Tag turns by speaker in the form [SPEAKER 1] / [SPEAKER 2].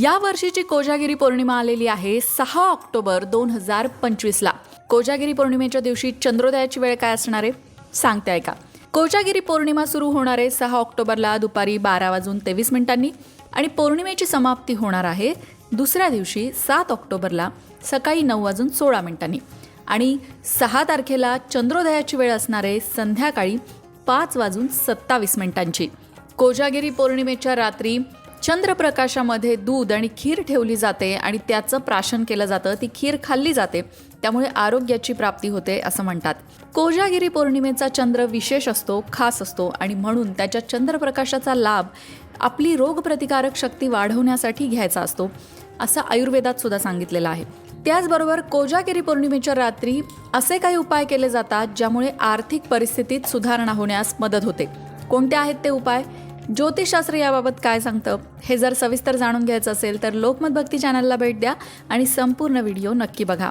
[SPEAKER 1] या वर्षीची कोजागिरी पौर्णिमा आलेली आहे सहा ऑक्टोबर दोन हजार पंचवीसला. कोजागिरी पौर्णिमेच्या दिवशी चंद्रोदयाची वेळ काय असणार आहे? सांगते ऐका. कोजागिरी पौर्णिमा सुरू होणार आहे सहा ऑक्टोबरला दुपारी बारा वाजून तेवीस मिनिटांनी आणि पौर्णिमेची समाप्ती होणार आहे दुसऱ्या दिवशी सात ऑक्टोबरला सकाळी नऊ वाजून सोळा मिनिटांनी. आणि सहा तारखेला चंद्रोदयाची वेळ असणार आहे संध्याकाळी पाच वाजून सत्तावीस मिनिटांची. कोजागिरी पौर्णिमेच्या रात्री चंद्रप्रकाशामध्ये दूध आणि खीर ठेवली जाते आणि त्याचं प्राशन केलं जातं. ती खीर खाल्ली जाते. त्यामुळे आरोग्याची प्राप्ती होते असं म्हणतात. कोजागिरी पौर्णिमेचा चंद्र विशेष असतो खास असतो आणि म्हणून त्याच्या चंद्रप्रकाशाचा लाभ आपली रोगप्रतिकारक शक्ती वाढवण्यासाठी घ्यायचा असतो असं आयुर्वेदात सुद्धा सांगितलेलं आहे. त्याचबरोबर कोजागिरी पौर्णिमेच्या रात्री असे काही उपाय केले जातात ज्यामुळे आर्थिक परिस्थितीत सुधारणा होण्यास मदत होते. कोणते आहेत ते उपाय? ज्योतिषशास्त्र याबाबत काय सांगतं हे जर सविस्तर जाणून घ्यायचं असेल तर लोकमत भक्ती चॅनलला भेट द्या आणि संपूर्ण व्हिडिओ नक्की बघा.